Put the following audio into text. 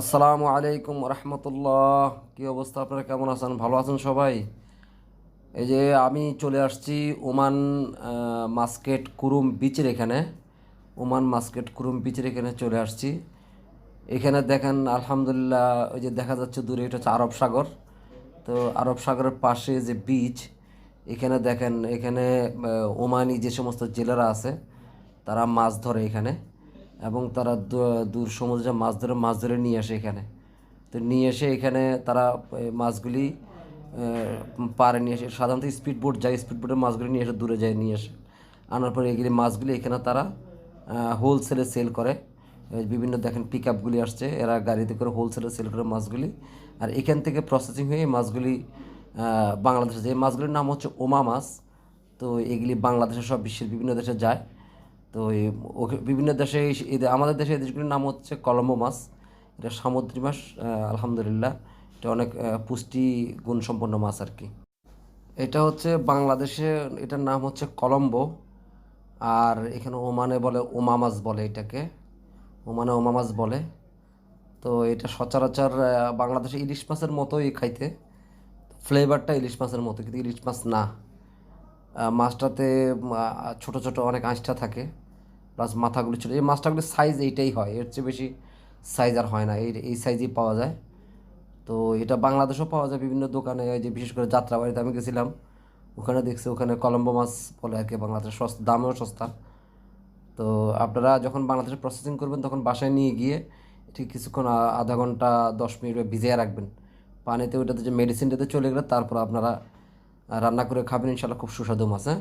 আসসালামু আলাইকুম রহমতুল্লাহ। কী অবস্থা আপনারা? কেমন আছেন? ভালো আছেন সবাই? এই যে আমি চলে আসছি ওমান মাস্কেট কুরুম বিচের এখানে। ওমান মাস্কেট কুরুম বিচের এখানে চলে আসছি। এখানে দেখেন, আলহামদুলিল্লাহ, ওই যে দেখা যাচ্ছে দূরে এটা হচ্ছে আরব সাগর। তো আরব সাগরের পাশে যে বিচ এখানে দেখেন, এখানে ওমানি যে সমস্ত জেলেরা আছে, তারা মাছ ধরে এখানে। এবং তারা দূর সমুদ্রে মাছ ধরে মাছ ধরে নিয়ে আসে এখানে। তো নিয়ে এসে এখানে তারা মাছগুলি পারে নিয়ে এসে, সাধারণত স্পিড বোট যায় স্পিড বোটের মাছগুলি নিয়ে এসে দূরে যায়, নিয়ে আসে। আনার পরে এগুলি মাছগুলি এখানে তারা হোলসেলে সেল করে। বিভিন্ন দেখেন পিক আপগুলি আসছে, এরা গাড়িতে করে হোলসেলে সেল করে মাছগুলি। আর এখান থেকে প্রসেসিং হয়ে মাছগুলি বাংলাদেশে যে মাছগুলির নাম হচ্ছে ওমা মাছ। তো এগুলি বাংলাদেশে সব বিশ্বের বিভিন্ন দেশে যায়। তো বিভিন্ন দেশে এই- আমাদের দেশে এই দেশগুলির নাম হচ্ছে কলম্বো মাছ। এটা সামুদ্রিক মাছ আলহামদুলিল্লাহ। এটা অনেক পুষ্টি গুণসম্পন্ন মাছ আর কি। এটা হচ্ছে বাংলাদেশে, এটার নাম হচ্ছে কলম্বো। আর এখানে ওমানে বলে ওমা মাছ বলে এটাকে। ওমানে ওমা মাছ বলে। তো এটা সচরাচর বাংলাদেশে ইলিশ মাছের মতোই খাইতে। ফ্লেভারটা ইলিশ মাছের মতো, কিন্তু ইলিশ মাছ না। মাছটাতে ছোট ছোট অনেক আঁশটা থাকে। প্লাস মাথাগুলো ছিল এই মাছটাগুলোর সাইজ এইটাই হয়। এর চেয়ে বেশি সাইজ আর হয় না। এই এই সাইজেই পাওয়া যায়। তো এটা বাংলাদেশেও পাওয়া যায়। বিভিন্ন দোকানে যে বিশেষ করে যাত্রাবাড়িতে আমি গেছিলাম। ওখানে দেখছি, ওখানে কলম্বো মাছ বলে আর কি বাংলাদেশ সস্তা, দামেও সস্তা। তো আপনারা যখন বাংলাদেশে প্রসেসিং করবেন, তখন বাসায় নিয়ে গিয়ে ঠিক কিছুক্ষণ আধা ঘণ্টা, দশ মিনিট ভিজিয়ে রাখবেন। পানিতে ওইটাতে যে মেডিসিনটাতে চলে গেলে তারপর আপনারা রান্না করে খাবেন। ইনশাল্লাহ খুব সুস্বাদু মাছ হ্যাঁ?